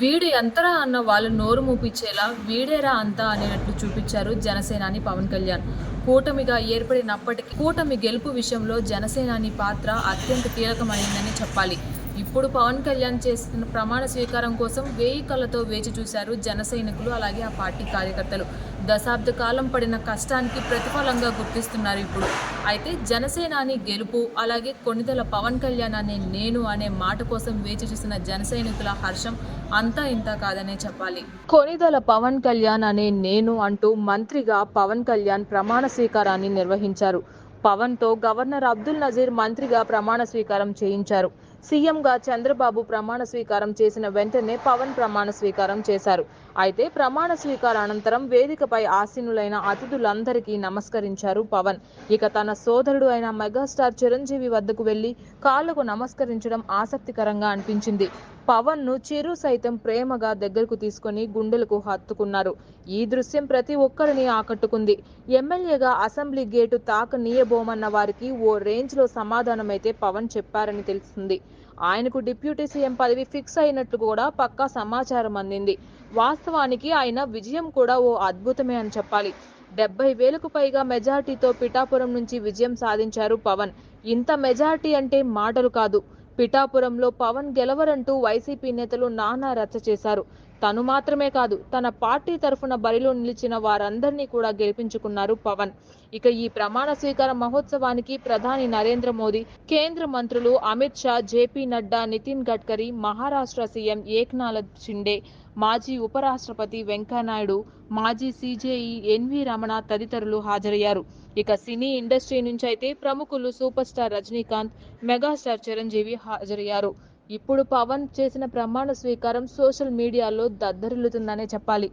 వీడు ఎంతరా అన్న వాళ్ళు నోరు మూపించేలా వీడేరా అంతా అనేటట్లు చూపించారు జనసేనాని పవన్ కళ్యాణ్. కూటమిగా ఏర్పడినప్పటికీ కూటమి గెలుపు విషయంలో జనసేనాని పాత్ర అత్యంత కీలకమైందని చెప్పాలి. ఇప్పుడు పవన్ కళ్యాణ్ చేస్తున్న ప్రమాణ స్వీకారం కోసం వేయి కళ్ళతో వేచి చూశారు జన సైనికులు అలాగే ఆ పార్టీ కార్యకర్తలు. దశాబ్ద కాలం పడిన కష్టానికి ప్రతిఫలంగా గుర్తిస్తున్నారు ఇప్పుడు. అయితే జనసేనాని గెలుపు అలాగే కొన్నిదల పవన్ కళ్యాణ్ అనే నేను అనే మాట కోసం వేచి చూసిన జన సైనికుల హర్షం అంతా ఇంత కాదనే చెప్పాలి. కొనిదల పవన్ కళ్యాణ్ అనే నేను అంటూ మంత్రిగా పవన్ కళ్యాణ్ ప్రమాణ స్వీకారాన్ని నిర్వహించారు. పవన్తో గవర్నర్ అబ్దుల్ నజీర్ మంత్రిగా ప్రమాణ స్వీకారం చేయించారు. సీఎంగా చంద్రబాబు ప్రమాణ స్వీకారం చేసిన వెంటనే పవన్ ప్రమాణ స్వీకారం చేశారు. అయితే ప్రమాణ స్వీకార అనంతరం వేదికపై ఆసీనులైన అతిథులందరికీ నమస్కరించారు పవన్. ఇక తన సోదరుడు అయిన మెగాస్టార్ చిరంజీవి వద్దకు వెళ్ళి కాళ్ళకు నమస్కరించడం ఆసక్తికరంగా అనిపించింది. పవన్ను చిరు సైతం ప్రేమగా దగ్గరకు తీసుకొని గుండెలకు హత్తుకున్నారు. ఈ దృశ్యం ప్రతి ఒక్కరిని ఆకట్టుకుంది. ఎమ్మెల్యేగా అసెంబ్లీ గేటు తాకనీయబోమన్న వారికి ఓ రేంజ్లో సమాధానమైతే పవన్ చెప్పారని తెలుస్తుంది. ఆయనకు డిప్యూటీ సీఎం పదవి ఫిక్స్ అయినట్లు కూడా పక్కా సమాచారం అందింది. వాస్తవానికి ఆయన విజయం కూడా ఓ అద్భుతమే అని చెప్పాలి. డెబ్బై వేలకు పైగా మెజార్టీతో పిఠాపురం నుంచి విజయం సాధించారు పవన్. ఇంత మెజార్టీ అంటే మాటలు కాదు. పిఠాపురంలో పవన్ గెలవరంటూ వైసీపీ నేతలు నానా రచ్చ చేశారు. తను మాత్రమే కాదు తన పార్టీ తరఫున బరిలో నిలిచిన వారందరినీ కూడా గెలిపించుకున్నారు పవన్. ఇక ఈ ప్రమాణ స్వీకార మహోత్సవానికి ప్రధాని నరేంద్ర మోదీ కేంద్ర మంత్రులు అమిత్ షా జేపీ నడ్డా నితిన్ గడ్కరీ మహారాష్ట్ర సీఎం ఏక్నాథ్ షిండే మాజీ ఉపరాష్ట్రపతి వెంకయ్యనాయుడు మాజీ సీజేఈ ఎన్వి రమణ తదితరులు హాజరయ్యారు. ఇక సినీ ఇండస్ట్రీ నుంచి అయితే ప్రముఖులు super star Rajinikanth megastar Chiranjeevi హాజరయ్యారు. ఇప్పుడు పవన్ చేసిన ప్రమాణ స్వీకారం సోషల్ మీడియాలో దద్దరిల్లుతుందనే చెప్పాలి.